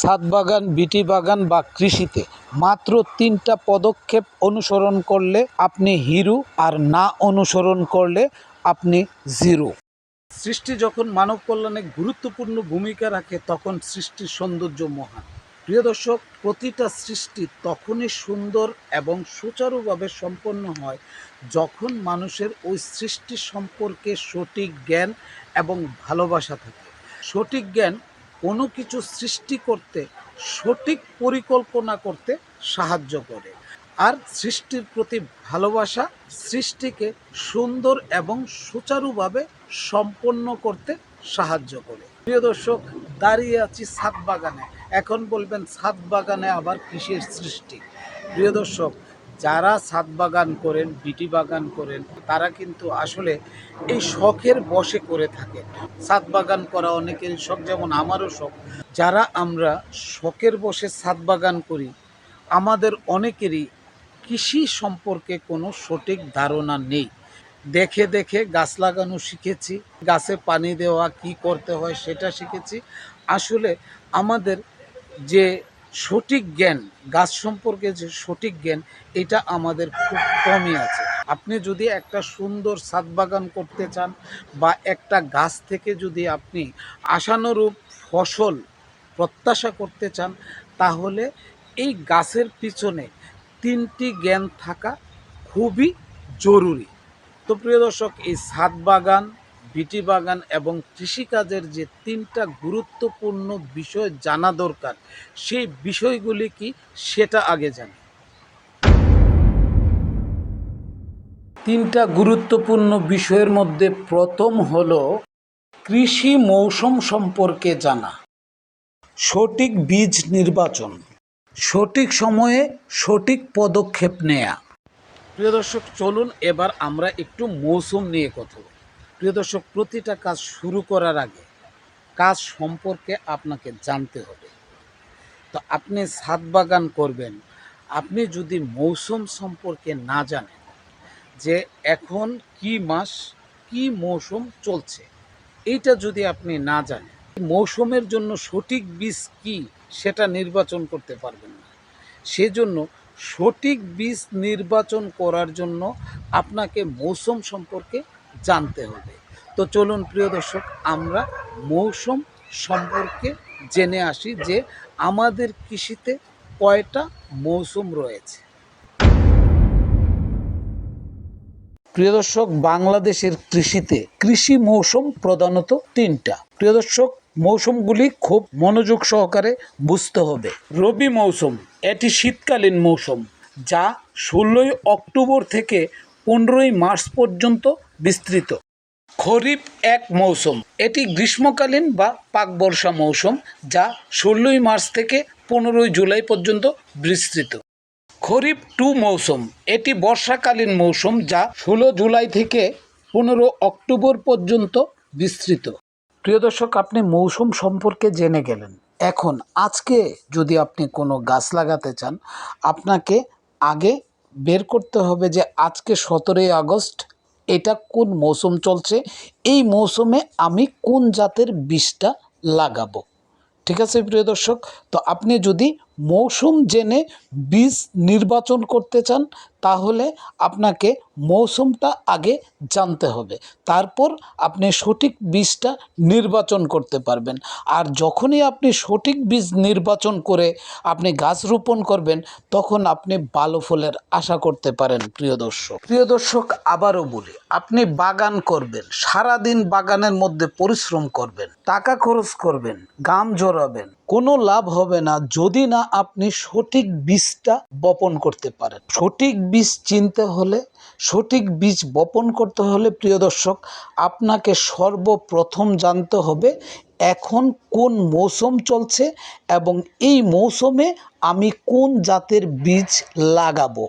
ছাদ বাগান বিটি বাগান বা কৃষিতে মাত্র তিনটা পদক্ষেপ অনুসরণ করলে আপনি হিরো আর না অনুসরণ করলে আপনি জিরো। সৃষ্টি যখন মানব কল্যাণে গুরুত্বপূর্ণ ভূমিকা রাখে, তখন সৃষ্টির সৌন্দর্য মহান। প্রিয় দর্শক, প্রতিটা সৃষ্টি তখনই সুন্দর এবং সুচারুভাবে সম্পন্ন হয় যখন মানুষের ওই সৃষ্টি সম্পর্কে সঠিক জ্ঞান এবং ভালোবাসা থাকে। সঠিক জ্ঞান কোনো কিছু সৃষ্টি করতে, সঠিক পরিকল্পনা করতে সাহায্য করে। আর সৃষ্টির প্রতি ভালোবাসা সৃষ্টিকে সুন্দর এবং সুচারুভাবে সম্পন্ন করতে সাহায্য করে। প্রিয় দর্শক, দাঁড়িয়ে আছি ছাদ বাগানে। এখন বলবেন ছাদ বাগানে আবার কিসের সৃষ্টি? প্রিয় দর্শক যারা ছাদ বাগান করেন, বিটি বাগান করেন, তারা কিন্তু আসলে এই শখের বশে করে থাকে। ছাদ বাগান করা অনেকের শখ, যেমন আমারও শখ। যারা আমরা শখের বসে ছাদ বাগান করি, আমাদের অনেকেরই কৃষি সম্পর্কে কোনো সঠিক ধারণা নেই। দেখে দেখে গাছ লাগানো শিখেছি, গাছে পানি দেওয়া কি করতে হয় সেটা শিখেছি। আসলে আমাদের যে সঠিক জ্ঞান, গাছ সম্পর্কে যে সঠিক জ্ঞান, এটা আমাদের খুব কমই আছে। আপনি যদি একটা সুন্দর ছাদ বাগান করতে চান বা একটা গাছ থেকে যদি আপনি আশানুরূপ ফসল প্রত্যাশা করতে চান, তাহলে এই গাছের পিছনে তিনটি জ্ঞান থাকা খুবই জরুরি। তো প্রিয় দর্শক, এই ছাদ বাগান বিটি বাগান এবং কৃষিকাজের যে তিনটা গুরুত্বপূর্ণ বিষয় জানা দরকার, সেই বিষয়গুলি কি সেটা আগে জানি। তিনটা গুরুত্বপূর্ণ বিষয়ের মধ্যে প্রথম হল কৃষি মৌসুম সম্পর্কে জানা। সঠিক বীজ নির্বাচন, সঠিক সময়ে সঠিক পদক্ষেপ নেয়া। প্রিয় দর্শক, চলুন এবার আমরা একটু মৌসুম নিয়ে কথা প্রিয় দর্শক, প্রতিটা কাজ শুরু করার আগে কাজ সম্পর্কে আপনাকে জানতে হবে। তো আপনি ছাদ বাগান করবেন, আপনি যদি মৌসুম সম্পর্কে না জানেন যে এখন কি মাস, কি মৌসুম চলছে, এইটা যদি আপনি না জানেন, মৌসুমের জন্য সঠিক বীজ কি সেটা নির্বাচন করতে পারবেন না। সেজন্য সঠিক বীজ নির্বাচন করার জন্য আপনাকে মৌসুম সম্পর্কে জানতে হবে। তো চলুন প্রিয় দর্শক, আমরা মৌসুম সম্পর্কে জেনে আসি যে আমাদের কৃষিতে কয়টা মৌসুম রয়েছে। প্রিয় দর্শক, বাংলাদেশের কৃষিতে কৃষি মৌসুম প্রধানত তিনটা। প্রিয় দর্শক, মৌসুমগুলি খুব মনোযোগ সহকারে বুঝতে হবে। রবি মৌসুম, এটি শীতকালীন মৌসুম, যা ষোলোই অক্টোবর থেকে পনেরোই মার্চ পর্যন্ত বিস্তৃত। খরিফ এক মৌসুম। এটি গ্রীষ্মকালীন বা পাক বর্ষা মৌসুম, যা ষোলোই মার্চ থেকে পনেরোই জুলাই পর্যন্ত বিস্তৃত। খরিফ টু মৌসুম। এটি বর্ষাকালীন মৌসুম, যা ষোলো জুলাই থেকে পনেরো অক্টোবর পর্যন্ত বিস্তৃত। প্রিয় দর্শক, আপনি মৌসুম সম্পর্কে জেনে গেলেন। এখন, আজকে যদি আপনি কোনো গাছ লাগাতে চান, আপনাকে আগে বের করতে হবে যে আজকে সতেরোই আগস্ট এটা কোন মৌসুম চলছে, এই মৌসুমে আমি কোন জাতের বীজটা লাগাবো। ঠিক আছে, প্রিয় দর্শক? তো আপনি যদি মৌসুম জেনে বীজ নির্বাচন করতে চান, তাহলে আপনাকে মৌসুমটা আগে জানতে হবে। তারপর আপনি সঠিক বীজটা নির্বাচন করতে পারবেন। আর যখনই আপনি সঠিক বীজ নির্বাচন করে আপনি গাছ রোপণ করবেন, তখন আপনি ভালো ফলের আশা করতে পারেন, প্রিয় দর্শক। প্রিয় দর্শক, আবারও বলি, আপনি বাগান করবেন, সারাদিন বাগানের মধ্যে পরিশ্রম করবেন, টাকা খরচ করবেন, গাম জড়াবেন, কোনো লাভ হবে না। যদি না আপনি সঠিক বীজটা বপন করতে পারেন। সঠিক বীজ চিনতে হলে, সঠিক বীজ বপন করতে হলে প্রিয় দর্শক, আপনাকে সর্বপ্রথম জানতে হবে এখন কোন মৌসুম চলছে এবং এই মৌসুমে আমি কোন জাতের বীজ লাগাবো।